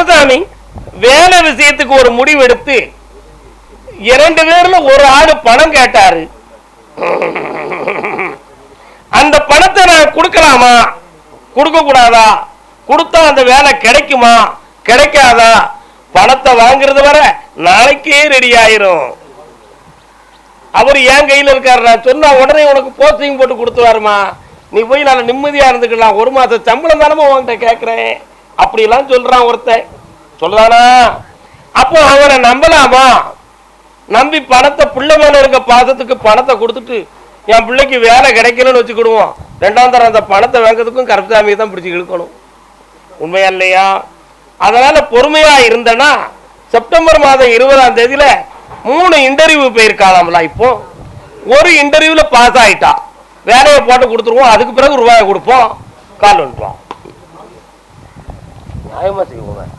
கருப்பசாமி வேலை விஷயத்துக்கு ஒரு முடிவு எடுத்து இரண்டு பேர்ல ஒரு ஆளு பணம் கேட்டாரு. அந்த பணத்தை நான் கொடுக்கலாமா? கொடுக்க கூடாதா கொடுத்தா அந்த வேலை கிடைக்குமா? கிடைக்காதா? பணத்தை வாங்குறது வர நாளைக்கே ரெடி ஆயிரும். அவர் என் கையில இருக்காரு. நான் சொன்னா உடனே உனக்கு போஸ்டிங் போட்டு கொடுத்துருவாருமா. நீ போய் நான் நிம்மதியா இருந்துக்கலாம். ஒரு மாசம் சம்பளம் தானமா உன்கிட்ட கேட்கிறேன் அப்படிலாம் சொல்றான் ஒருத்தன். சொல்றானா அப்போ அவனை நம்பலாமா? நம்பி பணத்தை பிள்ளை மேல இருக்க பாசத்துக்கு பணத்தை கொடுத்துட்டு என் பிள்ளைக்கு வேலை கிடைக்கலன்னு வச்சுக்கிடுவோம். ரெண்டாம் தரம் அந்த பணத்தை வாங்குறதுக்கும் கருப்சாமியை தான் பிடிச்சி இழுக்கணும். உண்மையா இல்லையா? அதனால பொறுமையா இருந்தனா செப்டம்பர் மாதம் இருபதாம் தேதியில மூணு இன்டர்வியூ போயிருக்காளாம்ல இப்போ. ஒரு இன்டர்வியூல பாஸ் ஆயிட்டா. வேலையை போட்டு கொடுத்துருவோம். அதுக்கு பிறகு ரூபாயை கொடுப்போம். கால் வந்துட்டோம் நியாயமா செய்வோம்.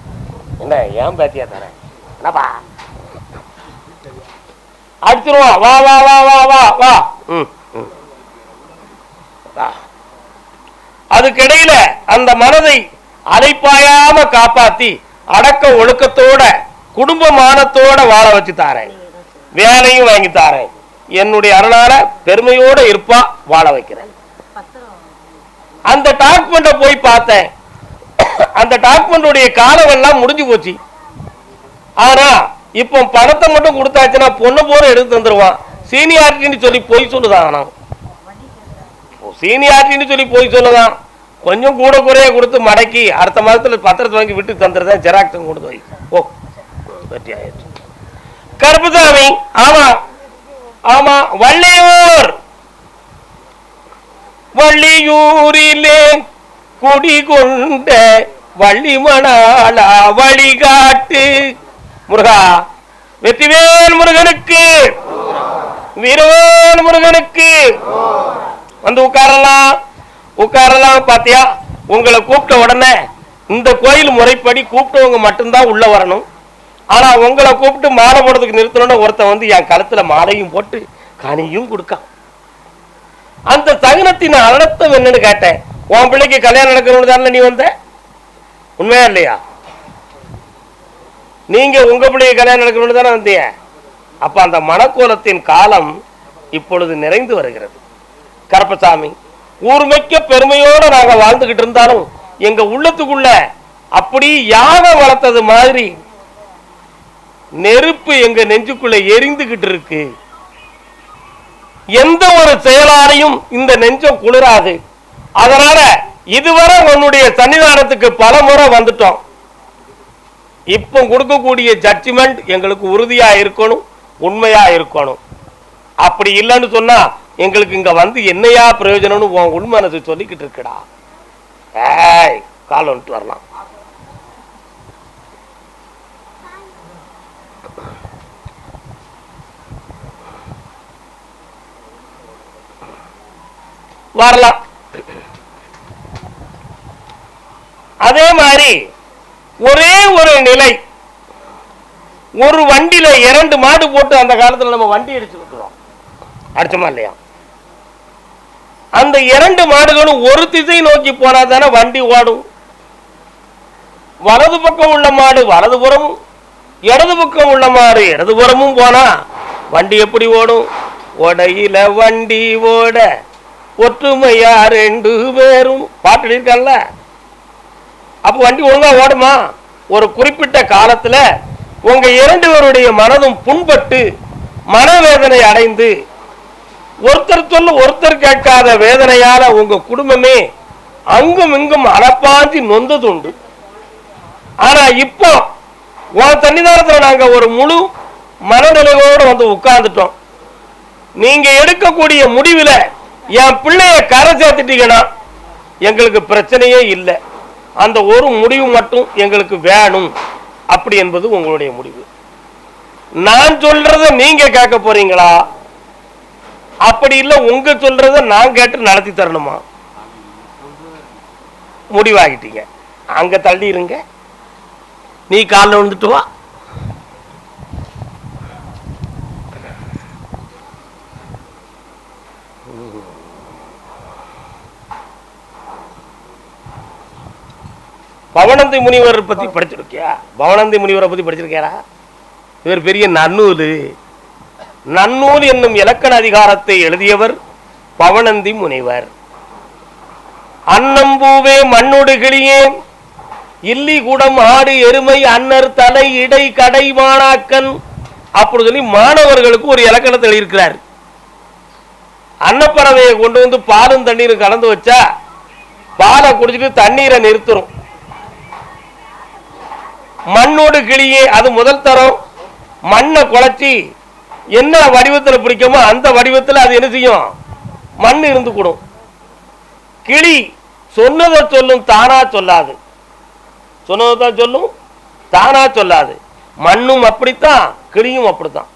என்ன ஏன் பேத்தியா தரேன் என்னப்பா? அடிச்சிருவோம் வா வா வா வா வா வா. ம் அதுக்கிடையில அந்த மனதை அலைப்பாயாம காப்பாத்தி அடக்க ஒழுக்கத்தோட குடும்ப மானத்தோட வாழ வச்சு தாரேன். வேலையும் வாங்கி தாரேன். என்னுடைய அருளால பெருமையோட இருப்பா வாழ வைக்கிறேன். அந்த டாக்குமெண்ட போய் பார்த்தேன். அந்த டாக்குமெண்ட்டுடைய காலம் முடிஞ்சு போச்சு. ஆனா இப்போ பணத்தை மட்டும் கொடுத்தாச்சுன்னா பொண்ணு போற எடுத்து தந்துருவான். சீனியாரிட்டின்னு சொல்லி போய் சொல்லுதான் ஆனா. சீனியாரிட்டின்னு சொல்லி போய் சொல்லுதான். கொஞ்சம் கூட குறைய கொடுத்து மடக்கி அடுத்த மாதத்தில் பத்திரத்தை வாங்கி விட்டு தந்துடுதான் ஜெராக்ஸும் கொடுத்து வை. ஓ பற்றி ஆயிடுச்சு. கருப்புசாமி ஆமா. ஆமா வள்ளியூர். வள்ளியூரிலே குடிகொண்ட வள்ளிமணாளா வழிகாட்டு. முருகா வெற்றிவேல் முருகனுக்கு. வீரவேல் முருகனுக்கு. வந்து உட்காரலாம். உட்காரலாம் பாத்தியா? உங்களை கூப்பிட்ட உடனே இந்த கோயில் முறைப்படி கூப்பிட்டவங்க மட்டும்தான் உள்ள வரணும். ஆனா உங்களை கூப்பிட்டு மாலை போடுறதுக்கு நிறுத்தணும்னு ஒருத்தன் வந்து என் கழுத்துல மாலையும் போட்டு கனியும் கொடுக்கான். அந்த சகனத்தின் அர்த்தம் என்னன்னு கேட்டேன். உன் பிள்ளைக்கு கல்யாணம் நடக்கணும்னு தானே நீ வந்த? உண்மையா இல்லையா? நீங்க உங்க பிள்ளைக்கு கல்யாணம் நடக்கணும்னு தானே வந்தீங்க. அப்ப அந்த மணக்கோலத்தின் காலம் இப்பொழுது நிறைந்து வருகிறது. கருப்பசாமி ஊர்மைக்க பெருமையோட நாங்க வாழ்ந்துகிட்டு இருந்தாலும் எங்க உள்ளத்துக்குள்ள அப்படி யானை வளர்த்தது மாதிரி நெருப்பு எங்க நெஞ்சுக்குள்ள எரிந்துகிட்டு இருக்கு. எந்த ஒரு செயலாலையும் இந்த நெஞ்சம் குளிராது. அதனால இதுவரை உன்னுடைய சன்னிதானத்துக்கு பல முறை வந்துட்டோம். இப்போ கொடுக்கக்கூடிய ஜட்ஜ்மெண்ட் எங்களுக்கு உறுதியா இருக்கணும் உண்மையா இருக்கணும். அப்படி இல்லைன்னு சொன்னா எங்களுக்கு இங்க வந்து என்னையா பிரயோஜனம்னு உன் உண்மனசு சொல்லிக்கிட்டு இருக்குடா. ஏய் கால் வந்துட்டு வரலாம். வரலாம். அதே மாதிரி ஒரே ஒரு நிலை. ஒரு வண்டியில இரண்டு மாடு போட்டு அந்த காலத்துல நம்ம வண்டி அடிச்சு விட்டுறோம் அடிச்சோமா இல்லையா? அந்த இரண்டு மாடுகளும் ஒரு திசை நோக்கி போனா தானே வண்டி ஓடும். வலது பக்கம் உள்ள மாடு வலது புறமும் இடது பக்கம் உள்ள மாடு இடது புறமும் போனா வண்டி எப்படி ஓடும்? ஓடையில வண்டி ஓட. ஒற்றுமையா ரெண்டு பேரும். பாட்டு எழுதியிருக்கான்ல அப்போ வண்டி ஒழுங்கா ஓடுமா? ஒரு குறிப்பிட்ட காலத்துல உங்க இரண்டு பேருடைய மனதும் புண்பட்டு மனவேதனை அடைந்து ஒருத்தர் சொல்ல ஒருத்தர் கேட்காத வேதனையால உங்க குடும்பமே அங்கும் இங்கும் அலப்பாஞ்சி நொந்தது உண்டு ஆனா இப்போ உன் சன்னிதானத்துல நாங்க ஒரு முழு மனநிலையோடு வந்து உட்கார்ந்துட்டோம். நீங்க எடுக்கக்கூடிய முடிவில் என் பிள்ளைய கரை சேர்த்துட்டீங்கன்னா எங்களுக்கு பிரச்சனையே இல்லை. அந்த ஒரு முடிவு மட்டும் எங்களுக்கு வேணும். அப்படி என்பது உங்களுடைய முடிவு. நான் சொல்றத நீங்க கேட்க போறீங்களா? அப்படி இல்ல உங்க சொல்றத நான் கேட்டு நடத்தி தரணுமா? முடிவாகிட்டீங்க. அங்க தள்ளி இருங்க. நீ காலில் விழுந்துட்டு வா. பவனந்தி முனிவர் பத்தி படிச்சிருக்கியா? பவனந்தி முனிவரை பத்தி படிச்சிருக்கியாரா இவர் பெரிய நன்னூல். நன்னூல் என்னும் இலக்கண அதிகாரத்தை எழுதியவர் பவனந்தி முனிவர். அன்னம்பூவே மண்ணோடு கிளியே இல்லி குடம் ஆடு எருமை அன்னர் தலை இடை கடை மாணாக்கன் அப்படி சொல்லி மாணவர்களுக்கு ஒரு இலக்கணத்தை எழுதியிருக்கிறார். அன்னப்பறவையை கொண்டு வந்து பாலும் தண்ணீரும் கலந்து வச்சா பாலை குடிச்சிட்டு தண்ணீரை நிறுத்துறோம். மண்ணோடு கிளியே அது முதல் தரம். மண்ணை குழச்சி என்ன வடிவத்தில் பிடிக்குமோ அந்த வடிவத்தில் அது என்ன செய்யும்? மண் இருந்து கூடும். கிளி சொன்னதை சொல்லும் தானா சொல்லாது. சொன்னதை தான் சொல்லும் தானா சொல்லாது. மண்ணும் அப்படித்தான் கிளியும் அப்படித்தான்.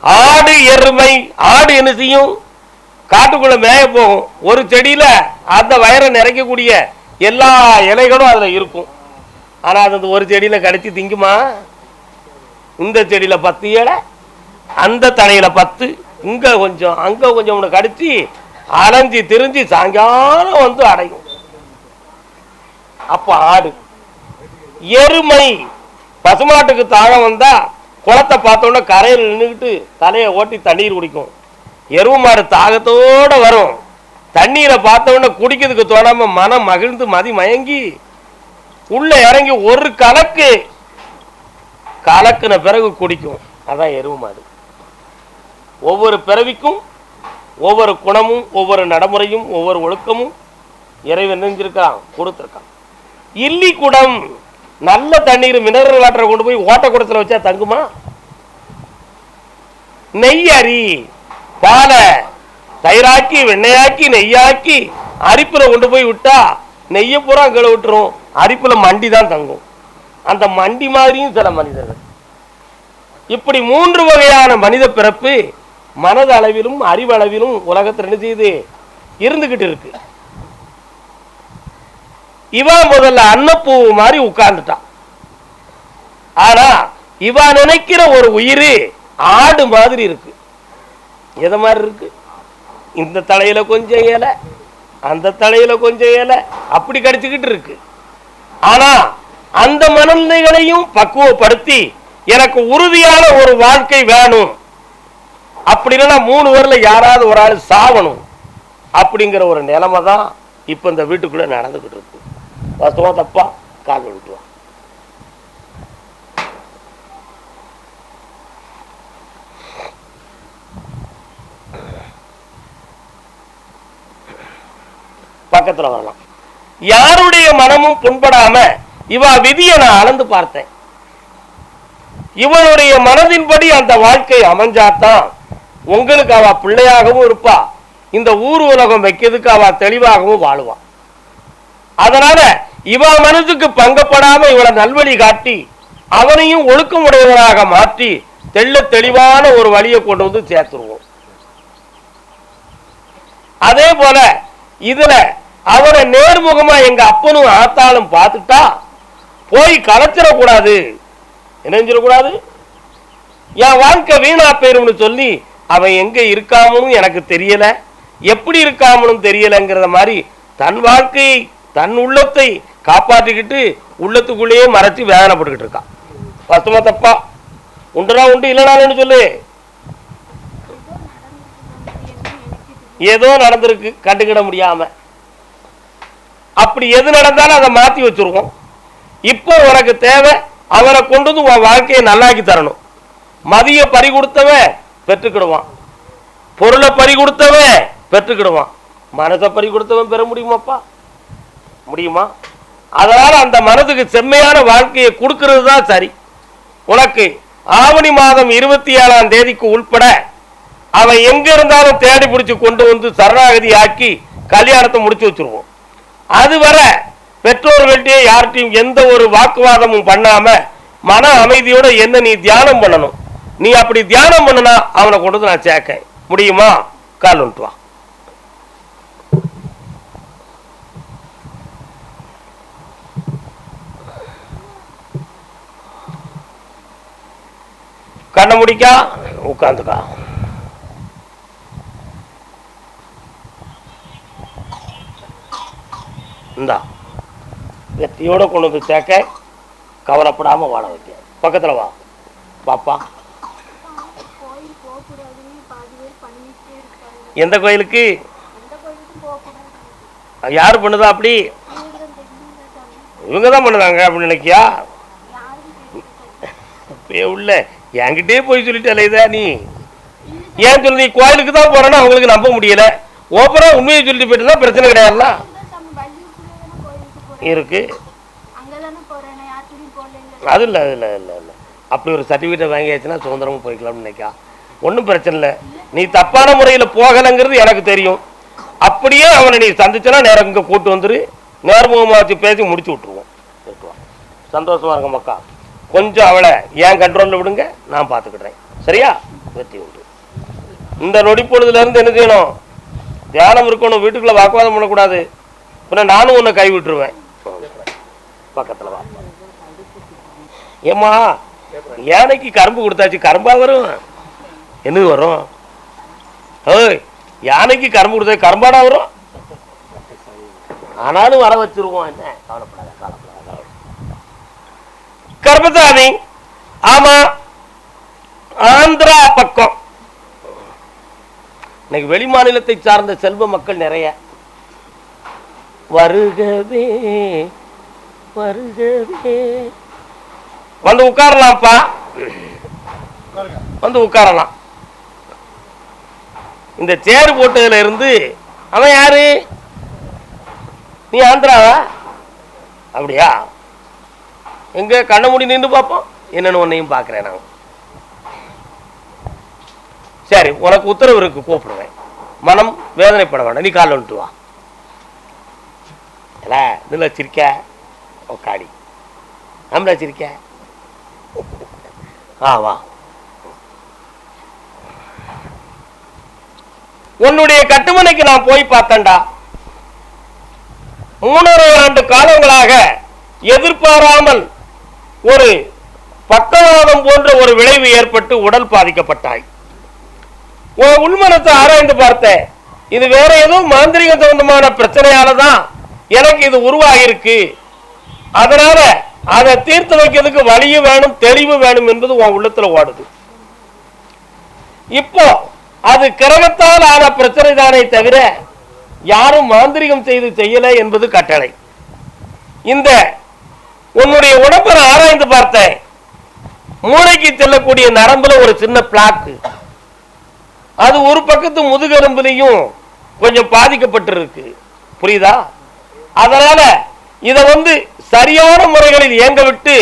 ஆடு எருமை ஆடு என்ன செய்யும்? காட்டுக்குள்ள மேய போகும். ஒரு செடியில அந்த வயரை நிறைக்கக்கூடிய எல்லா இலைகளும் அதுல இருக்கும். ஆனால் அது ஒரு செடியில் கடிச்சு திங்குமா? இந்த செடியில பத்து ஏழை அந்த தலையில் பத்து இங்கே கொஞ்சம் அங்கே கொஞ்சம் ஒன்று கடிச்சு அலைஞ்சி திரிஞ்சு சாயங்காலம் வந்து அடையும். அப்போ ஆடு. எருமை. பசுமாட்டுக்கு தாழம் வந்தால் குளத்தை பார்த்தோன்னே கரையில் நின்றுக்கிட்டு தலையை ஓட்டி தண்ணீர் குடிக்கும். எருவு மாடு தாகத்தோட வரும். தண்ணீரை பார்த்த குடிக்கிறதுக்கு தோணாம மனம் மகிழ்ந்து மதி மயங்கி உள்ள இறங்கி ஒரு கலக்கு கலக்குன பிறகு குடிக்கும். அதான் எருவு மாடு. ஒவ்வொரு பிறவிக்கும் ஒவ்வொரு குணமும் ஒவ்வொரு நடைமுறையும் ஒவ்வொரு ஒழுக்கமும் இறைவன் நெஞ்சிருக்கான் கொடுத்துருக்கான். இல்லி குடம் நல்ல தண்ணீர் மினரல் வாட்டரை கொண்டு போய் ஓட்ட வச்சா தங்குமா? நெய் அரி பாலை தயிராக்கி வெண்ணையாக்கி நெய்யாக்கி அரிப்புல கொண்டு போய் விட்டா நெய்யை பூரா கீழே விட்டுரும். அரிப்புல மண்டி தான் தங்கும். அந்த மண்டி மாதிரியும் சில மனிதர்கள். இப்படி மூன்று வகையான மனித பிறப்பு மனது அளவிலும் அறிவளவிலும் உலகத்தில் என்ன செய்யுது? இருந்துகிட்டு இருக்கு. இவன் முதல்ல அன்னப்பூ மாதிரி உட்கார்ந்துட்டான். ஆனா இவ நினைக்கிற ஒரு உயிர் ஆடு மாதிரி இருக்கு. எதை மாதிரி இருக்கு? இந்த தலையில கொஞ்சம் இலை அந்த தலையில கொஞ்சம் இலை அப்படி கடிச்சுக்கிட்டு இருக்கு. ஆனா அந்த மனநிலைகளையும் பக்குவப்படுத்தி எனக்கு உறுதியான ஒரு வாழ்க்கை வேணும். அப்படி இல்லைன்னா மூணு பேர்ல யாராவது ஒரு ஆள் சாவணும். அப்படிங்கிற ஒரு நிலைமை தான் இப்போ இந்த வீட்டுக்குள்ள நடந்துகிட்டு இருக்கு. வாஸ்தவா தப்பா? கால் விட்டுருவா பக்கத்துல வரலாம். யாருடைய மனமும் புண்படாம இவ விதியை நான் அளந்து பார்த்தேன். இவனுடைய மனதின்படி அந்த வாழ்க்கை அமைஞ்சாதான் உங்களுக்கு அவ பிள்ளையாகவும் இருப்பா. இந்த ஊர் உலகம் வைக்கிறதுக்கு அவ தெளிவாகவும் வாழுவான் அதனால இவ மனதுக்கு பங்கப்படாம இவளை நல்வழி காட்டி அவனையும் ஒழுக்கமுடையவனாக மாற்றி தெள்ள தெளிவான ஒரு வழியை கொண்டு வந்து சேர்த்துருவோம். அதே போல இதுல அவரை நேர்முகமா எங்க அப்பனும் ஆத்தாலும் பார்த்துட்டா போய் கலைச்சிடக்கூடாது. என்ன என் வாழ்க்கை வீணா போயிரும்னு சொல்லி அவன் எங்க இருக்காமனும் எனக்கு தெரியல. எப்படி இருக்காமனும் தெரியலங்கிறத மாதிரி தன் வாழ்க்கையை தன் உள்ளத்தை காப்பாற்றிக்கிட்டு உள்ளத்துக்குள்ளேயே மறைச்சு வேதனைப்பட்டுக்கிட்டு இருக்கான். பசுமா தப்பா? உண்டுனா உண்டு இல்லைனாலும் சொல்லு. ஏதோ நடந்திருக்கு கண்டுக்கிட முடியாம. அப்படி எது நடந்தாலும் அதை மாற்றி வச்சிருவோம் இப்போ உனக்கு தேவை அவரை கொண்டு வந்து உன் வாழ்க்கையை நல்லாக்கி தரணும். மதிய பறி கொடுத்தவன் பெற்றுக்கிடுவான். பொருளை பறி கொடுத்தவன் பெற்றுக்கிடுவான். மனதை பறி கொடுத்தவன் பெற முடியுமாப்பா? முடியுமா? அதனால் அந்த மனதுக்கு செம்மையான வாழ்க்கையை கொடுக்கறது தான் சரி. உனக்கு ஆவணி மாதம் இருபத்தி ஏழாம் தேதிக்கு உள்பட அவன் எங்க இருந்தாலும் தேடி பிடிச்சி கொண்டு வந்து சரணாகதி ஆக்கி கல்யாணத்தை முடிச்சு வச்சிருவோம். அதுவரை பெற்றோர்கள்ட்டே யார்கிட்டையும் எந்த ஒரு வாக்குவாதமும் பண்ணாம மன அமைதியோட என்ன நீ தியானம் பண்ணணும்? நீ அப்படி தியானம் பண்ணுனா அவனை கொண்டு வந்து நான் சேர்க்க முடியுமா? கால் வந்துட்டு வா. கண்ணை முடிக்கா உட்காந்துக்கா. இந்தா. வெற்றி கொண்டு வந்து சேர்க்க கவலைப்படாம வாழ வைக்க. பக்கத்துல வா. பாப்பா. எந்த கோயிலுக்கு? யாரு யார் பண்ணுதா அப்படி? இவங்க தான் பண்ணுதாங்க அப்படின்னு நினைக்கியா? யாரும் உள்ள. என்கிட்டயே போய் சொல்லிட்டு இதா நீ. ஏன் சொல்லி நீ கோயிலுக்கு தான் போறேன்னு அவங்களுக்கு நம்ப முடியல. ஓப்பரா உண்மையை சொல்லிட்டு தான் பிரச்சனை கிடையாதுல்ல சாமி வள்ளியூர்க்குள்ள தானே கோயிலுக்கு போறேன் இருக்கு அங்கே தானே போறேன் நான் யார்கிட்டயும் போகல அது இல்லை அது இல்லை இல்லை இல்லை. அப்படி ஒரு சர்டிஃபிகேட் வாங்கியாச்சுன்னா சுதந்திரமும் போய்க்கலாம்னு நினைக்கா. ஒன்றும் பிரச்சனை இல்லை. நீ தப்பான முறையில் போகலைங்கிறது எனக்கு தெரியும். அப்படியே அவனை நீ சந்திச்சனா நேரம் இங்கே கூட்டு வந்துரு. நேர்முகமாக வச்சு பேசி முடிச்சு விட்ருவோம் இருக்கலாம் சந்தோஷமா இருங்க மக்கா. கொஞ்சம் அவளை ஏன் கண்ட்ரோலில் விடுங்க நான் பார்த்துக்கிடுறேன். சரியா? வெற்றி உண்டு. இந்த நொடி பொழுதுல இருந்து என்ன செய்யணும்? தியானம் இருக்கணும் வீட்டுக்குள்ள வாக்குவாதம் பண்ணக்கூடாது. பின்ன நானும் உன்னை கை விட்டுருவேன். பக்கத்தில் வா. ஏம்மா யானைக்கு கரும்பு கொடுத்தாச்சு கரும்பா வரும். என்னது வரும்? ஓய் யானைக்கு கரும்பு கொடுத்தா கரும்பாடா வரும்? ஆனாலும் வர வச்சிருவோம். என்ன? கவலைப்படாத கவலைப்படாத. கவலைப்படாத. கர்மசாமி ஆமா ஆந்திரா பக்கம். இன்னைக்கு வெளி மாநிலத்தை சார்ந்த செல்வ மக்கள் நிறைய. வருகவே வருகவே. வந்து உட்காரலாம்ப்பா. வந்து உட்காரலாம். இந்த சேர் போட்டதுல இருந்து அவன் யாரு? நீ ஆந்திராவா? அப்படியா? எங்க கண்ண மூடி நின்று பார்ப்போம். என்னன்னு உன்னையும் பார்க்குறேன் நான். சரி உனக்கு உத்தரவு இருக்கு கூப்பிடுவேன். மனம் வேதனைப்பட வேண்டாம். நீ காலைல வந்துட்டு வா. இல்ல இதில் வச்சிருக்க நம்மள வச்சிருக்க ஆ வா. உன்னுடைய கட்டுமனைக்கு நான் போய் பார்த்தேன்டா. மூணரை ஆண்டு காலங்களாக எதிர்பாராமல் ஒரு பக்கவாதம் போன்ற ஒரு விளைவு ஏற்பட்டு உடல் பாதிக்கப்பட்டாய். உன் உள்மனத்தை ஆராய்ந்து பார்த்தேன். இது வேற ஏதோ மாந்திரிக சம்பந்தமான பிரச்சனையால தான் எனக்கு இது உருவாகிருக்கு அதனால அதை தீர்த்து வைக்கிறதுக்கு வழியும் வேணும் தெளிவு வேணும் என்பது உன் உள்ளத்துல ஓடுது. இப்போ அது கிரமத்தால் ஆன பிரச்சனை தானே தவிர யாரும் மாந்திரிகம் செய்து செய்யல என்பது கட்டளை. இந்த உன்னுடைய உடம்பை ஆராய்ந்து பார்த்தேன். மூளைக்கு செல்லக்கூடிய நரம்புல ஒரு சின்ன பிளாக்கு அது ஒரு பக்கத்து முதுகெலும்புலையும் கொஞ்சம் பாதிக்கப்பட்டிருக்கு. புரியுதா? அதனால இதை வந்து சரியான முறைகளில் இயங்க விட்டு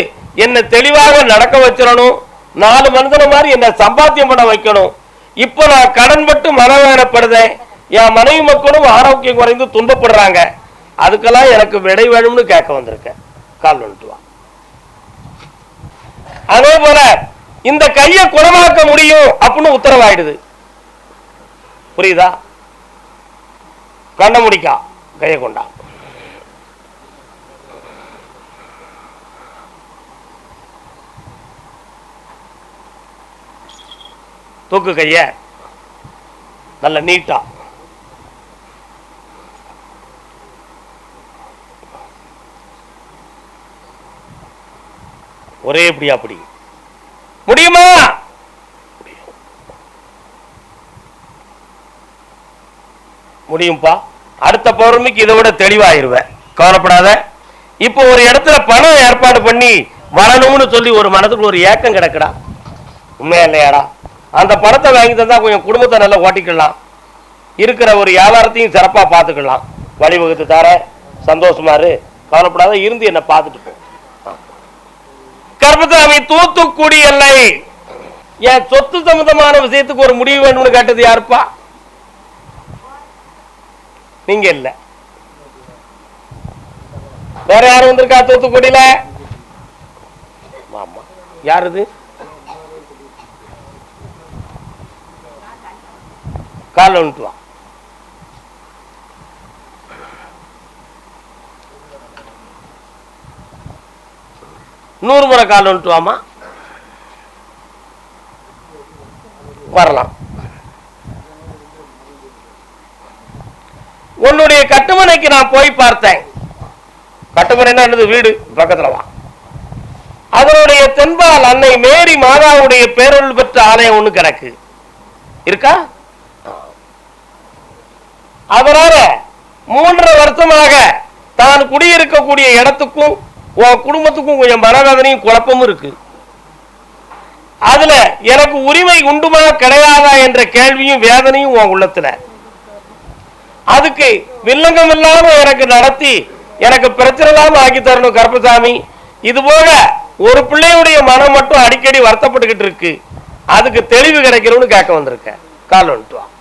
என்னை தெளிவாக நடக்க வச்சிடணும். நாலு மனிதன மாதிரி என்னை சம்பாத்தியம் பண்ண வைக்கணும். இப்போ நான் கடன்பட்டு மனவேதனைப்படுதேன் என் மனைவி மக்களும் ஆரோக்கியம் குறைந்து துன்பப்படுறாங்க. அதுக்கெல்லாம் எனக்கு விடை வேணும்னு கேட்க வந்திருக்கேன். கால் வந்துட்டு வா. அதே போல இந்த கையை குணமாக்க முடியும் அப்படின்னு உத்தரவாயிடுது. புரியுதா? கண்ண முடிக்கா. கையை கொண்டா. தூக்கு கைய நல்ல நீட்டா. ஒரே இப்படி அப்படி. முடியுமா? முடியும்பா. அடுத்த பௌர்ணமிக்கு இதை விட தெளிவாயிருவேன். கவலைப்படாத. இப்போ ஒரு இடத்துல பணம் ஏற்பாடு பண்ணி வரணும்னு சொல்லி ஒரு மனதுக்கு ஒரு ஏக்கம் கிடக்குடா. உண்மையா இல்லையாடா? அந்த பணத்தை வாங்கி தந்தா கொஞ்சம் குடும்பத்தை நல்லா ஓட்டிக்கலாம். இருக்கிற ஒரு வியாபாரத்தையும் சிறப்பாக பார்த்துக்கலாம். வழிவகுத்து தர சந்தோஷமா இரு. கவலைப்படாத இருந்து என்னை பார்த்துட்டு போ. கர்மசாமி தூத்துக்குடி எல்லை என் சொத்து சம்பந்தமான விஷயத்துக்கு ஒரு முடிவு வேணும்னு கேட்டது யாருப்பா? நீங்க இல்ல. வேற யாரும் வந்திருக்கா தூத்துக்குடியில? ஆமா யார் இது? கால் வந்துட்டு வா நூறு முறை கால் வந்துட்டு வரலாம். உன்னுடைய கட்டுமனைக்கு நான் போய் பார்த்தேன். கட்டுமனை என்னது? வீடு பக்கத்தில் வா. அதனுடைய தென்பால் அன்னை மேரி மாதாவுடைய பேரொருள் பெற்ற ஆலயம் ஒன்று கிடக்கு. இருக்கா? அதனால மூன்றரை வருஷமாக தான் குடியிருக்கக்கூடிய இடத்துக்கும் உன் குடும்பத்துக்கும் கொஞ்சம் மனவேதனையும் குழப்பமும் இருக்கு. அதுல எனக்கு உரிமை உண்டுமா கிடையாதா என்ற கேள்வியும் வேதனையும் உன் உள்ளத்துல. அதுக்கு வில்லங்கம் இல்லாம எனக்கு நடத்தி எனக்கு பிரச்சனை இல்லாம ஆக்கி தரணும் கருப்பசாமி. இது போக ஒரு பிள்ளையுடைய மனம் மட்டும் அடிக்கடி வருத்தப்பட்டுக்கிட்டு இருக்கு. அதுக்கு தெளிவு கிடைக்கணும்னு கேட்க வந்திருக்கேன் கால் வந்துட்டு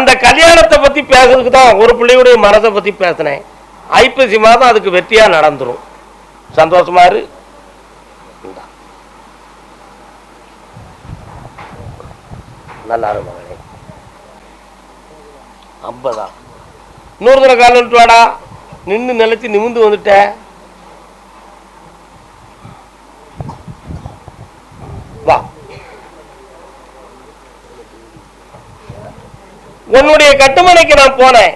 அந்த கல்யாணத்தை பத்தி பேசுறதுக்கு தான் ஒரு பிள்ளையுடைய மனதை பத்தி பேசினேன். ஐப்பசி மாதம் அதுக்கு வெற்றியா நடந்துடும் சந்தோஷமா இரு. நல்லா மகனே ஐம்பதா. இன்னொரு தடவை கால் வாடா நின்று நிலைச்சு நிமிந்து வந்துட்டேன். உன்னுடைய கட்டுமனைக்கு நான் போனேன்.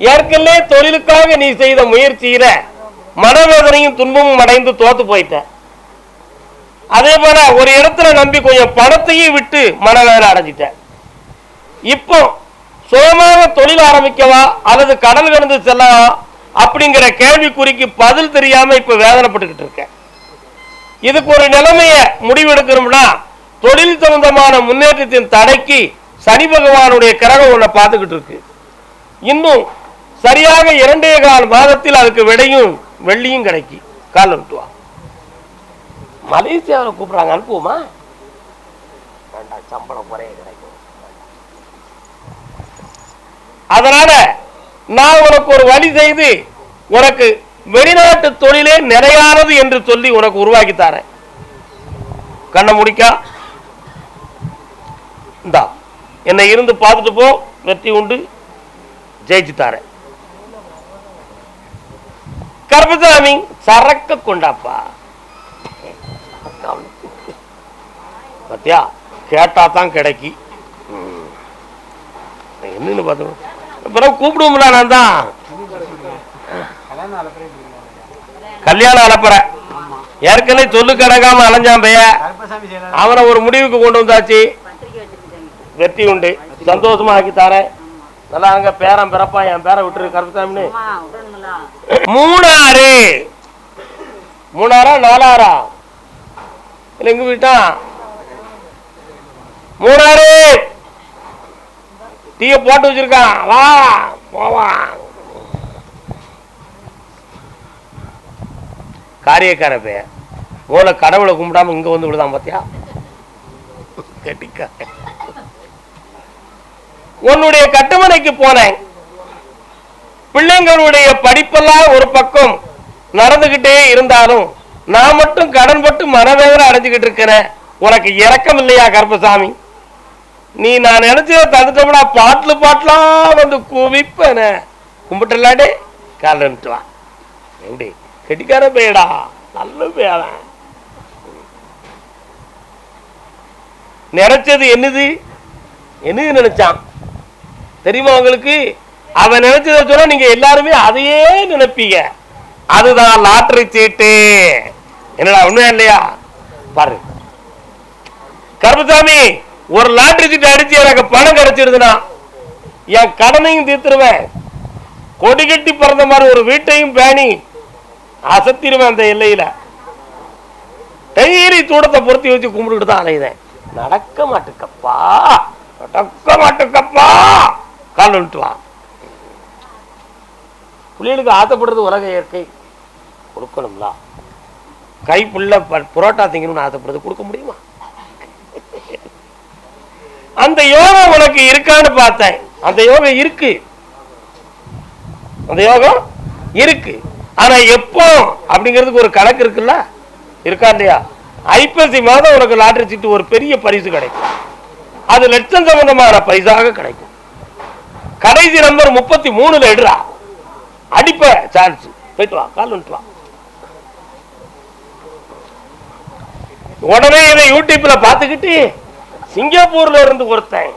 ஏற்கனவே தொழிலுக்காக நீ செய்த முயற்சியில மனவேதனையும் துன்பமும் அடைந்து தோத்து போயிட்ட அதே போல ஒரு இடத்துல நம்பி கொஞ்சம் பணத்தையும் விட்டு மனவேதனை அடைஞ்சிட்ட இப்போ சுயமாக தொழில் ஆரம்பிக்கவா அல்லது கடல் கடந்து செல்லவா அப்படிங்கிற கேள்விக்குறிக்கு பதில் தெரியாம இப்ப வேதனைப்பட்டுக்கிட்டு இருக்கேன். இதுக்கு ஒரு நிலைமைய முடிவெடுக்கணும்னா தொழில் சம்பந்தமான முன்னேற்றத்தின் தடைக்கு சனி பகவானுடைய கிரகம் ஒன்றை பார்த்துக்கிட்டு இருக்கு. இன்னும் சரியாக இரண்டே கால் மாதத்தில் அதுக்கு விடையும் வெள்ளியும் கிடைக்கி. கால் அனுப்புவா மலேசியாவில் கூப்பிடுறாங்க அனுப்புவோமா? வேண்டாம் சம்பளம் குறைய கிடைக்கும். அதனால நான் உனக்கு ஒரு வழி செய்து உனக்கு வெளிநாட்டு தொழிலே நிறையானது என்று சொல்லி உனக்கு உருவாக்கி தரேன். கண்ணை முடிக்கா. இந்தா. என்னை இருந்து பார்த்துட்டு போ வெற்றி உண்டு. ஜெயிச்சு தரேன் கருப்பசாமி சரக்க கொண்டாப்பா. பத்தியா கேட்டா தான் கிடைக்கி. என்னன்னு பார்த்தோம் பிறகு கூப்பிடுவோம்ல நான் தான். கல்யாணம் அலப்புறேன் ஏற்கனவே சொல்லு கிடக்காம அலைஞ்சான் பைய அவனை ஒரு முடிவுக்கு கொண்டு வந்தாச்சு. வெற்றி உண்டு சந்தோஷமா ஆக்கி தரேன். நல்லா அங்க பேரன் பிறப்பா என் பேரை விட்டுரு கருப்பசாமின்னு. மூணாறு. மூணாரா நாலாரா இல்ல எங்க போயிட்டான் மூணாறு. டீய போட்டு வச்சிருக்கான் வா போவா. காரியக்கார பையன். மூளை கடவுளை கும்பிடாம இங்க வந்து விடுதான் பாத்தியா? கட்டிக்க உன்னுடைய கட்டுமனைக்கு போனேன். பிள்ளைங்களுடைய படிப்பெல்லாம் ஒரு பக்கம் நடந்துகிட்டே இருந்தாலும் நான் மட்டும் கடன் பட்டு மனவேதனை அடைஞ்சுக்கிட்டு இருக்கிறேன். உனக்கு இறக்கம் இல்லையா கருப்பசாமி? நீ நான் நினைச்சத தந்துட்டோம்னா பாட்டுல பாட்டலாம் வந்து குவிப்பேன. கும்பிட்டுலாடே காலன்ட்டு வா. எப்படி? கெட்டிக்கார பேடா நல்ல பேடா நினைச்சது என்னது? என்னது நினைச்சான்? தெரியுமா உங்களுக்கு? அவன் நினைச்சதை சொன்னா நீங்க எல்லாருமே அதையே நினைப்பீங்க. அதுதான் லாட்டரி சீட்டு. என்னடா உண்மையா இல்லையா? பாரு. கருமசாமி ஒரு லாட்டரி சீட்டு அடிச்சு எனக்கு பணம் கிடைச்சிருதுன்னா என் கடனையும் தீர்த்துருவேன். கொடி கட்டி பிறந்த மாதிரி ஒரு வீட்டையும் பேணி அசத்திடுவேன் அந்த எல்லையில. டெய்லி தூடத்தை பொருத்தி வச்சு கும்பிட்டுட்டு தான் அலையுதேன். நடக்க மாட்டுக்கப்பா. நடக்க மாட்டுக்கப்பா. கால் விட்டுவான் பிள்ளைகளுக்கு புள்ளிகளுக்கு ஆசைப்படுறது உலக இயற்கை. கொடுக்கணும்ல. கை புள்ள புரோட்டா திங்கணும்னு ஆசைப்படுறது கொடுக்க முடியுமா? அந்த யோகம் உனக்கு இருக்கான்னு பார்த்தேன். அந்த யோகம் இருக்கு. அந்த யோகம் இருக்கு. ஆனா எப்போ அப்படிங்கிறதுக்கு ஒரு கணக்கு இருக்குல்ல? இருக்கா இல்லையா? ஐப்பசி மாதம் உனக்கு லாட்டரி சீட்டு ஒரு பெரிய பரிசு கிடைக்கும். அது லட்சம் சம்பந்தமான பரிசாக கிடைக்கும். கடைசி நம்பர் முப்பத்தி மூணுல எடுறா. அடிப்ப சான்ஸ் போயிட்டு வா கால் வந்துட்டு உடனே இதை யூடியூப்ல பார்த்துக்கிட்டு சிங்கப்பூர்ல இருந்து ஒருத்தன்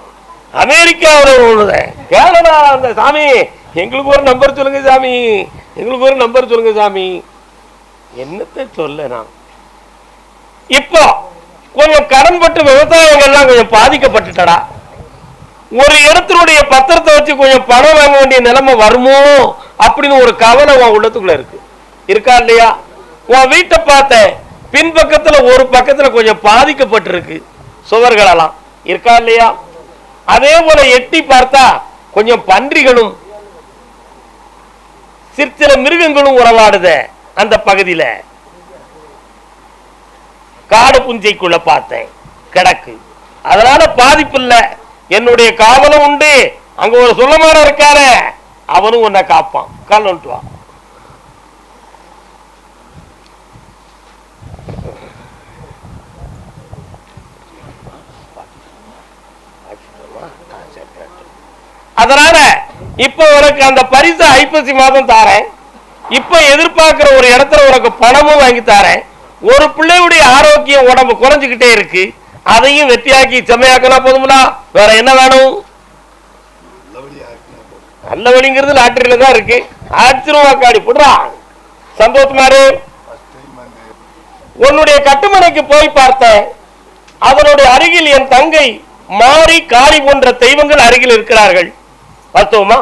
அமெரிக்காவில் கேரளா அந்த சாமி எங்களுக்கு ஒரு நம்பர் சொல்லுங்க சாமி எங்களுக்கு ஒரு நம்பர் சொல்லுங்க சாமி. என்னத்தை சொல்ல நான்? இப்போ கொஞ்சம் கடன்பட்டு விவசாயங்கள்லாம் கொஞ்சம் பாதிக்கப்பட்டுட்டடா. ஒரு இடத்தினுடைய பத்திரத்தை வச்சு கொஞ்சம் பணம் வாங்க வேண்டிய நிலைமை வருமோ அப்படின்னு ஒரு கவலை உன் உள்ளத்துக்குள்ள இருக்கு. இருக்கா இல்லையா? உன் வீட்டை பார்த்தேன். பின்பக்கத்துல ஒரு பக்கத்துல கொஞ்சம் பாதிக்கப்பட்டிருக்கு. சுவர்களெல்லாம். இருக்கா இல்லையா? அதே போல எட்டி பார்த்தா கொஞ்சம் பன்றிகளும் சிற்சில மிருகங்களும் உறவாடுத அந்த பகுதியில. காடு புஞ்சைக்குள்ள பார்த்தேன். கிடக்கு. அதனால பாதிப்பு இல்லை. என்னுடைய காவலும் உண்டு. அங்க ஒரு சொல்லமான இருக்காரு. அவனும் உன்னை காப்பான். காலன்ட்டு வா. அதனால இப்ப உனக்கு அந்த பரிசு ஐப்பசி மாதம் தாரேன். இப்ப எதிர்பார்க்கிற ஒரு இடத்துல உனக்கு பணமும் வாங்கி தாரேன். ஒரு பிள்ளையுடைய ஆரோக்கியம் உடம்பு குறைஞ்சுக்கிட்டே இருக்கு. அதையும் வெற்றியாக்கி செம்மையாக்கினா போதுங்களா வேற என்ன வேணும்? நல்ல வழிங்கிறது லாட்டரியில தான் இருக்கு. ஆச்சரியமா காடி போடுறா. சந்தோஷமாரு உன்னுடைய கட்டுமனைக்கு போய் பார்த்தேன். அதனுடைய அருகில் என் தங்கை மாறி காளி போன்ற தெய்வங்கள் அருகில் இருக்கிறார்கள். வாஸ்தவமா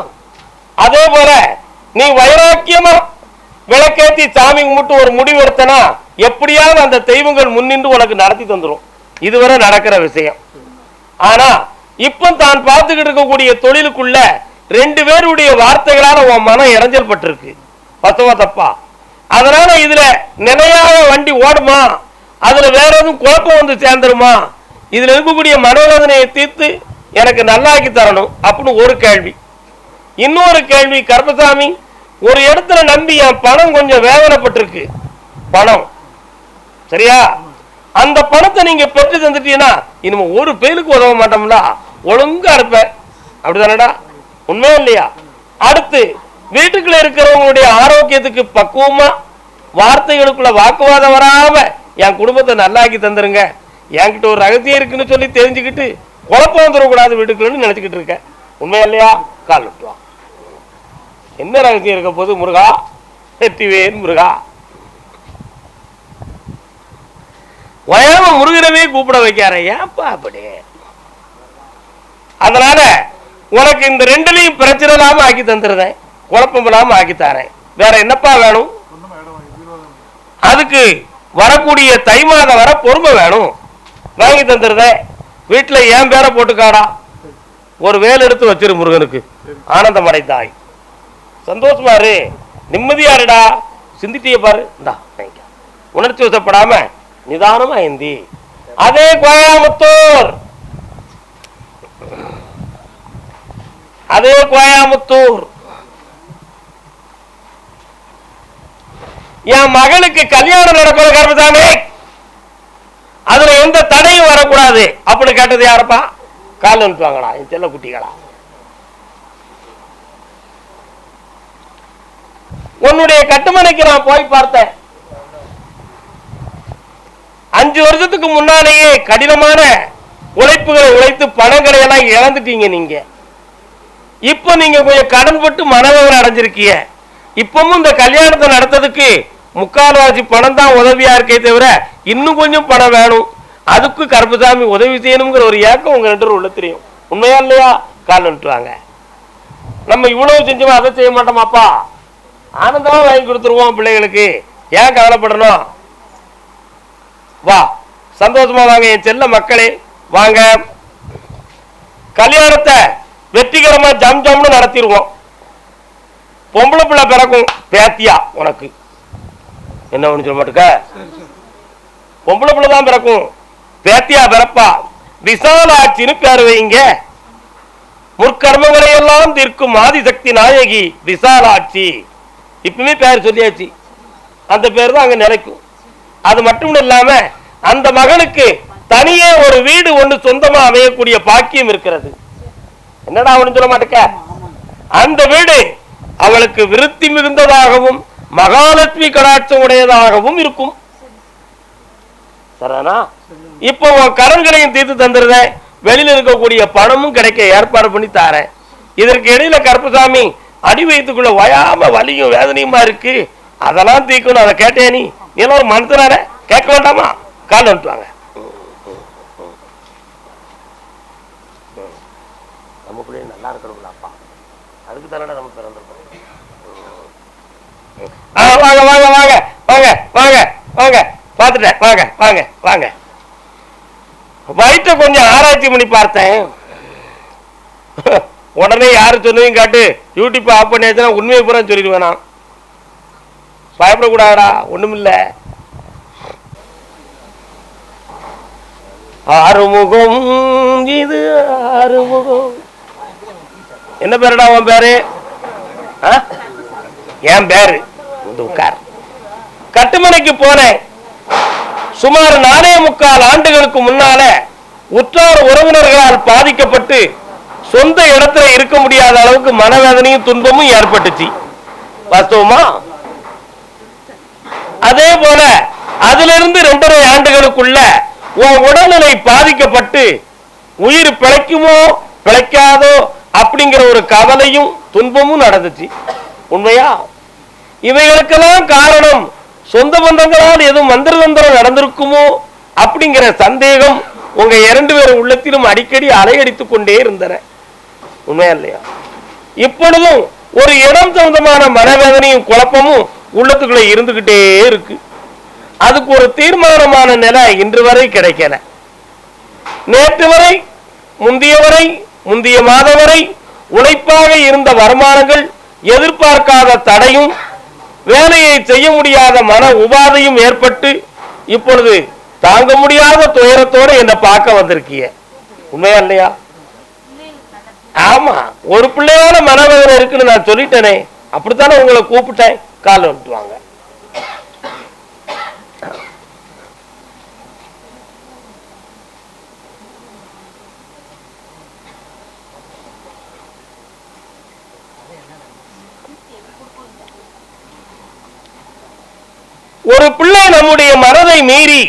அதே போல நீ வைராக்கியமா விளக்கேத்தி சாமி கும்பிட்டு ஒரு முடிவு எடுத்தனா எப்படியாவது அந்த தெய்வங்கள் முன்னின்று உனக்கு நடத்தி தந்துரும். இதுவரை நடக்கிற விஷயம். ஆனா இப்ப தான் பார்த்துக்கிட்டு இருக்கக்கூடிய தொழிலுக்குள்ள ரெண்டு பேருடைய வார்த்தைகளால உன் மனம் இடைஞ்சல் பட்டிருக்கு. பத்தவா தப்பா? அதனால இதுல நிலையாக வண்டி ஓடுமா? அதுல வேற எதுவும் குழப்பம் வந்து சேர்ந்துருமா? இதுல இருக்கக்கூடிய மனோவேதனையை தீர்த்து எனக்கு நல்லாக்கி தரணும் அப்படின்னு ஒரு கேள்வி. இன்னொரு கேள்வி கருப்பசாமி ஒரு இடத்துல நம்பி என் பணம் கொஞ்சம் வேதனைப்பட்டிருக்கு. பணம். சரியா? அந்த பணத்தை நீங்க பெற்று தந்துட்டீங்கன்னா இனிமே ஒரு பெயிலுக்கு உதவ மாட்டோம்ல ஒழுங்கா இருப்பேன். அப்படிதானடா? உண்மையா இல்லையா? அடுத்து வீட்டுக்குள்ள இருக்கிறவங்களுடைய ஆரோக்கியத்துக்கு பக்குவமா வார்த்தைகளுக்குள்ள வாக்குவாதம் வராம என் குடும்பத்தை நல்லாக்கி தந்துருங்க. என்கிட்ட ஒரு ரகசியம் இருக்குன்னு சொல்லி தெரிஞ்சுக்கிட்டு குழப்பம் வந்துடக்கூடாது வீட்டுக்குள்ளன்னு நினைச்சுக்கிட்டு இருக்கேன். உண்மையா இல்லையா? கால் விட்டுவான் என்ன ரகசியம் இருக்க போது முருகா? வெற்றிவேன் முருகா? வயாம முருகனவே கூப்பிட வைக்கார. ஏன்ப்பா அப்படி? அதனால உனக்கு இந்த ரெண்டுலையும் பிரச்சனை இல்லாம ஆக்கி தந்துருந்தேன் குழப்பம் இல்லாம ஆக்கி தரேன். வேற என்னப்பா வேணும்? அதுக்கு வரக்கூடிய தை மாதம் வர பொறுமை வேணும். வாங்கி தந்துருதேன் வீட்டுல ஏன் பேரை போட்டுக்காடா? ஒரு வேல் எடுத்து வச்சிரு முருகனுக்கு. ஆனந்தம் அடைத்தாய் சந்தோஷமா இரு. நிம்மதியா இருடா. சிந்திட்டிய பாரு. இந்தா உணர்ச்சி வசப்படாம நிதானமா ஏந்தி அதே கோயாமுத்தூர். அதே கோயாமுத்தூர். என் மகளுக்கு கல்யாணம் நடக்கிற கர்மசாமி அதுல எந்த தடையும் வரக்கூடாது. அப்படின்னு கேட்டது யாரப்பா? கால் அனுப்புவாங்களா என் செல்ல குட்டிகளா. உன்னுடைய கட்டுமனைக்கு நான் போய் பார்த்தேன். அஞ்சு வருஷத்துக்கு முன்னாலேயே கடினமான உழைப்புகளை உழைத்து பணங்களை எல்லாம் இழந்துட்டீங்க நீங்க. இப்போ நீங்க கொஞ்சம் கடன்பட்டு மனதவரை அடைஞ்சிருக்கீங்க. இப்பவும் இந்த கல்யாணத்தை நடத்ததுக்கு முக்கால்வாசி பணம் தான் உதவியா இருக்கே தவிர இன்னும் கொஞ்சம் பணம் வேணும். அதுக்கு கருப்புசாமி உதவி செய்யணுங்கிற ஒரு ஏக்கம் உங்க ரெண்டு உள்ள தெரியும். உண்மையா இல்லையா? காலன்ட்டுவாங்க நம்ம இவ்வளவு செஞ்சோமா அதை செய்ய மாட்டோமாப்பா? ஆனந்தமா வாங்கி கொடுத்துருவோம் பிள்ளைகளுக்கு. ஏன் கவலைப்படணும்? வா. சந்தோஷமா வாங்க என் செல்ல மக்களே. வாங்க. கல்யாணத்தை வெற்றிகரமா ஜம் ஜம்னு நடத்திடுவோம் பொம்பளை பிள்ளை பிறக்கும் பேத்தியா உனக்கு? என்ன ஒண்ணு சொல்ல மாட்டுக்க? பொம்பளை பிள்ளை தான் பிறக்கும். பேத்தியா பிறப்பா? விசாலாட்சின்னு பேர் வைங்க. முற்கர்மங்களை எல்லாம் தீர்க்கும் ஆதிசக்தி நாயகி விசாலாட்சி. இப்பவுமே பேர் சொல்லியாச்சு. அந்த பேர் தான் அங்க நிலைக்கும். அது மட்டும் இல்லாம அந்த மகனுக்கு தனியே ஒரு வீடு ஒன்று சொந்தமா அமையக்கூடிய பாக்கியம் இருக்கிறது. என்னடா அவனு சொல்ல மாட்டேக்க? அந்த வீடு அவளுக்கு விருத்தி மிகுந்ததாகவும் மகாலட்சுமி கடாட்சம் உடையதாகவும் இருக்கும். சரிதானா இப்போ உன் கடன்களையும் தீர்த்து தந்துருதேன் வெளியில இருக்கக்கூடிய பணமும் கிடைக்க ஏற்பாடு பண்ணி தாரேன். இதற்கு இடையில கருப்பசாமி அடி வயிற்றுக்குள்ள வயாம வலியும் வேதனையுமா இருக்கு? அதெல்லாம் தீக்கணும் அதை கேட்டே நீ. நீ ஒரு மனுத்தனார கேட்க வேண்டாமா? கால் வந்துட்டு வாங்க நம்ம பிள்ளைங்க நல்லா இருக்கணும்ல அப்பா. அதுக்கு தானே நம்ம பிறந்திருக்கோம். வாங்க வாங்க வாங்க. வாங்க வாங்க வாங்க. பார்த்துட்டேன். வாங்க வாங்க வாங்க. வயிற்றை கொஞ்சம் ஆராய்ச்சி பண்ணி பார்த்தேன். உடனே யாரு சொன்னதையும் காட்டு. யூடியூப் ஆஃப் பண்ணியாச்சுன்னா உண்மையை பூரா சொல்லிடுவேன் நான். பயப்படக்கூடாதா ஒண்ணுமில்ல. ஆறுமுகம் இது ஆறுமுகம். என்ன பேருடா உன் பேரு? என் பேரு. வந்து உட்கார். கட்டுமனைக்கு போனேன். சுமார் நாலே முக்கால் ஆண்டுகளுக்கு முன்னால உற்றார் உறவினர்களால் பாதிக்கப்பட்டு சொந்த இடத்துல இருக்க முடியாத அளவுக்கு மனவேதனையும் துன்பமும் ஏற்பட்டுச்சு. வாஸ்தவமா? அதே போல அதிலிருந்து ரெண்டரை ஆண்டுகளுக்குள்ள உன் உடல்நிலை பாதிக்கப்பட்டு உயிர் பிழைக்குமோ பிழைக்காதோ அப்படிங்கிற ஒரு கவலையும் துன்பமும் நடந்துச்சு. உண்மையா? இவைகளுக்கெல்லாம் காரணம் சொந்த பந்தங்களால் எதுவும் மந்திர தந்திரம் நடந்திருக்குமோ அப்படிங்கிற சந்தேகம் உங்க இரண்டு பேர் உள்ளத்திலும் அடிக்கடி அலையடித்துக் கொண்டே இருந்தன. உண்மையா இல்லையா? இப்பொழுதும் ஒரு இடம் சொந்தமான மனவேதனையும் குழப்பமும் உள்ளத்துக்குள்ள இருந்துகிட்டே இருக்கு. அதுக்கு ஒரு தீர்மானமான நிலை இன்று வரை கிடைக்கல. நேற்று வரை முந்திய வரை முந்தைய மாதம் வரை உழைப்பாக இருந்த வருமானங்கள் எதிர்பார்க்காத தடையும் வேலையை செய்ய முடியாத மன உபாதையும் ஏற்பட்டு இப்பொழுது தாங்க முடியாத துயரத்தோடு என்னை பார்க்க வந்திருக்கிய. உண்மையா இல்லையா? ஆமா ஒரு பிள்ளையோட மனவேதனை இருக்குன்னு நான் சொல்லிட்டேனே. அப்படித்தானே உங்களை கூப்பிட்டேன்? காலை விட்டுவாங்க. ஒரு பிள்ளை நம்முடைய மனதை மீறி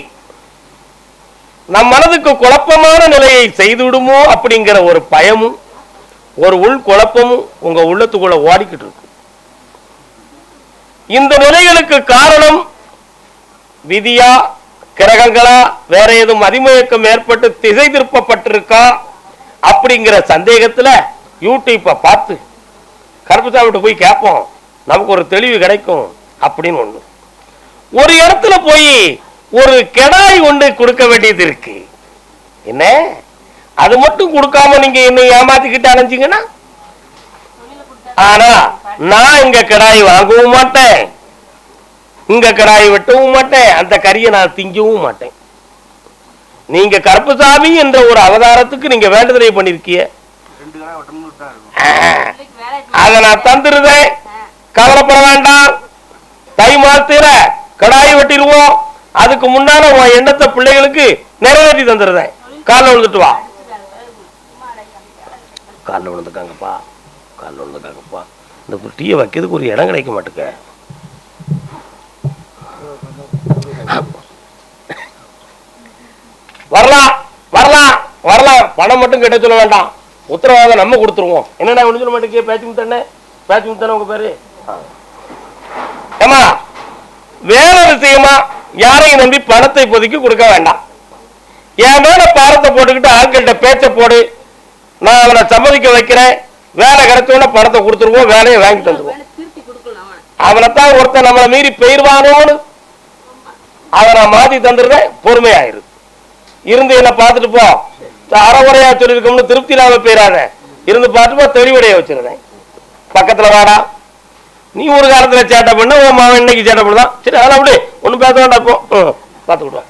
நம் மனதுக்கு குழப்பமான நிலையை செய்துவிடுமோ அப்படிங்கிற ஒரு பயமும் ஒரு உள் குழப்பமும் உங்க உள்ளத்துக்குள்ள ஓடிக்கிட்டு இருக்கும் இந்த நிலைகளுக்கு காரணம் விதியா கிரகங்களா வேற ஏதும் அதிமயக்கம் ஏற்பட்டு திசை திருப்பப்பட்டிருக்கா? அப்படிங்கிற சந்தேகத்துல யூடியூப்பை பார்த்து கருப்புசாமிட்ட போய் கேட்போம். நமக்கு ஒரு தெளிவு கிடைக்கும் அப்படின்னு ஒண்ணு. ஒரு இடத்துல போய் ஒரு கெடாய் ஒன்று கொடுக்க வேண்டியது இருக்கு. என்ன? அது மட்டும் கொடுக்காம நீங்க என்ன ஏமாத்திக்கிட்டு அலைஞ்சீங்கன்னா ஆனா நான் இங்க கடாய் வாங்கவும் மாட்டேன். இங்க கடாய் வெட்டவும் மாட்டேன். அந்த கறியை நான் திங்கவும் மாட்டேன். நீங்க கருப்புசாமி என்ற ஒரு அவதாரத்துக்கு நீங்க வேண்டுதலை பண்ணிருக்கீங்க அத அதை நான் தந்துருதேன் கவலைப்பட வேண்டாம். தை மாத்திர கடாய் வெட்டிடுவோம். அதுக்கு முன்னால உன் எண்ணத்தை பிள்ளைகளுக்கு நிறைவேற்றி தந்துருதேன் காலில் விழுந்துட்டு வா. காலில் விழுந்துக்காங்கப்பா. காலில் விழுந்துக்காங்கப்பா இந்த டீயை வைக்கிறதுக்கு ஒரு இடம் கிடைக்க மாட்டேங்க வரலாம் வரலாம் வரலாம் பணம் மட்டும் கிட்ட சொல்ல வேண்டாம். உத்தரவாதம் நம்ம கொடுத்துருவோம். என்னடா ஒன்று சொல்ல மாட்டேங்க பேச்சு முத்தண்ணே. பேச்சு முத்தண்ணே உங்க பேரு? ஏமா வேலை விஷயமா யாரையும் நம்பி பணத்தை இப்போதைக்கு கொடுக்க வேண்டாம். என் மேல பாரத்தை போட்டுக்கிட்டு ஆட்கள்கிட்ட பேச்ச போடு. நான் அவனை சம்மதிக்க வைக்கிறேன். வேலை கிடைச்சோட பணத்தை கொடுத்துருவோம் வேலையை வாங்கிட்டு வந்துருவோம். அவனைத்தான் ஒருத்தன் நம்மளை மீறி பெயர்வானோன்னு அதை நான் மாத்தி தந்துடுறேன் பொறுமையாயிரு. இருந்து என்ன பார்த்துட்டு போ. அறகுறையா சொல்லியிருக்கோம்னு திருப்தி இல்லாம போயிடாத இருந்து பார்த்து போ தெளிவடைய வச்சிருந்தேன் பக்கத்துல வாடா. நீ ஒரு காலத்துல சேட்டை பண்ண உன் மாவன் இன்னைக்கு சேட்டை பண்ணுதான். சரி அதெல்லாம் அப்படி ஒன்றும் பேச வேண்டாம் இப்போ ம் பார்த்துக்கிட்டோம்